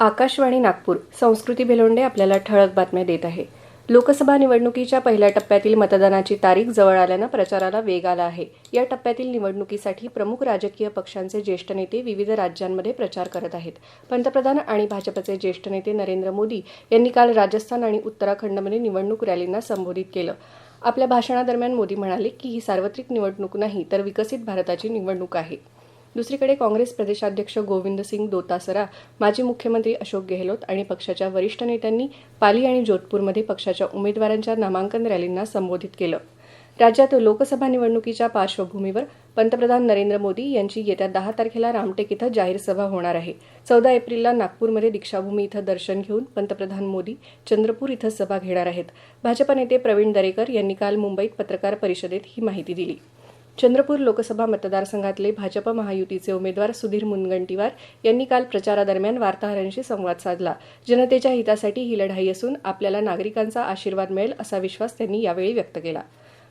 आकाशवाणी नागपूर संस्कृती भेलोंडे आपल्याला ठळक बातम्या देत आहे. लोकसभा निवडणुकीच्या पहिल्या टप्प्यातील मतदानाची तारीख जवळ आल्यानं प्रचाराला वेग आला आहे. या टप्प्यातील निवडणुकीसाठी प्रमुख राजकीय पक्षांचे ज्येष्ठ नेते विविध राज्यांमध्ये प्रचार करत आहेत. पंतप्रधान आणि भाजपचे ज्येष्ठ नेते नरेंद्र मोदी यांनी काल राजस्थान आणि उत्तराखंडमध्ये निवडणूक रॅलींना संबोधित केलं. आपल्या भाषणादरम्यान मोदी म्हणाले की ही सार्वत्रिक निवडणूक नाही तर विकसित भारताची निवडणूक आहे. दुसरीकडे काँग्रेस प्रदेशाध्यक्ष गोविंद सिंग दोतासरा माजी मुख्यमंत्री अशोक गेहलोत आणि पक्षाच्या वरिष्ठ नेत्यांनी पाली आणि जोधपूरमध्ये पक्षाच्या उमेदवारांच्या नामांकन रॅलींना संबोधित केलं. राज्यात लोकसभा निवडणुकीच्या पार्श्वभूमीवर पंतप्रधान नरेंद्र मोदी यांची येत्या दहा तारखेला रामटेक इथं जाहीर सभा होणार आहे. चौदा एप्रिलला नागपूरमध्ये दीक्षाभूमी इथं दर्शन घेऊन पंतप्रधान मोदी चंद्रपूर इथं सभा घेणार आहेत. भाजप नेते प्रवीण दरेकर यांनी काल मुंबईत पत्रकार परिषदेत ही माहिती दिली. चंद्रपूर लोकसभा मतदारसंघातले भाजप महायुतीचे उमेदवार सुधीर मुनगंटीवार यांनी काल प्रचारादरम्यान वार्ताहरांशी संवाद साधला. जनतेच्या हितासाठी ही लढाई असून आपल्याला नागरिकांचा आशीर्वाद मिळेल असा विश्वास त्यांनी यावेळी व्यक्त केला.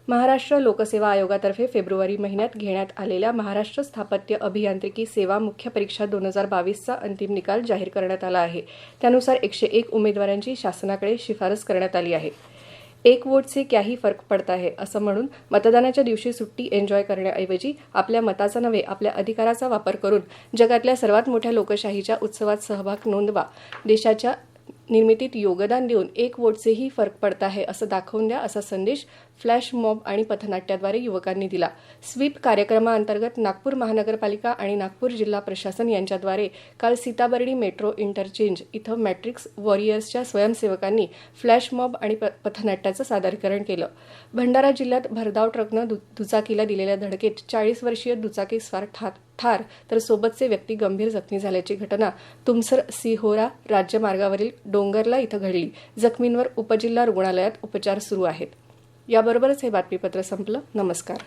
महाराष्ट्र लोकसेवा आयोगातर्फे फेब्रुवारी महिन्यात घेण्यात आलेल्या महाराष्ट्र स्थापत्य अभियांत्रिकी सेवा मुख्य परीक्षा दोन हजार बावीसचा अंतिम निकाल जाहीर करण्यात आला आहे. त्यानुसार एकशे एक उमेदवारांची शासनाकडे शिफारस करण्यात आली आहे. एक वोट से क्याही फरक पडता है असं म्हणून मतदानाच्या दिवशी सुट्टी एन्जॉय करण्याऐवजी आपल्या मताचा नव्हे आपल्या अधिकाराचा वापर करून जगातल्या सर्वात मोठ्या लोकशाहीच्या उत्सवात सहभाग नोंदवा. देशाच्या निर्मितीत योगदान देऊन एक वोटचेही फरक पडत आहे असं दाखवून द्या असा संदेश फ्लॅश मॉब आणि पथनाट्याद्वारे युवकांनी दिला. स्वीप कार्यक्रमाअंतर्गत नागपूर महानगरपालिका आणि नागपूर जिल्हा प्रशासन यांच्याद्वारे काल सीताबर्डी मेट्रो इंटरचेंज इथं मॅट्रिक्स वॉरियर्सच्या स्वयंसेवकांनी फ्लॅश मॉब आणि प- पथनाट्याचं सादरीकरण केलं. भंडारा जिल्ह्यात भरधाव ट्रकनं दु- दुचाकीला दिलेल्या धडकेत चाळीस वर्षीय दुचाकी स्वार ठार ठार तर सोबतचे व्यक्ती गंभीर जखमी झाल्याची घटना तुमसर सिहोरा राज्यमार्गावरील डोंगरला इथं घडली. जखमींवर उपजिल्हा रुग्णालयात उपचार सुरू आहेत. याबरोबरच हे बातमीपत्र संपलं. नमस्कार.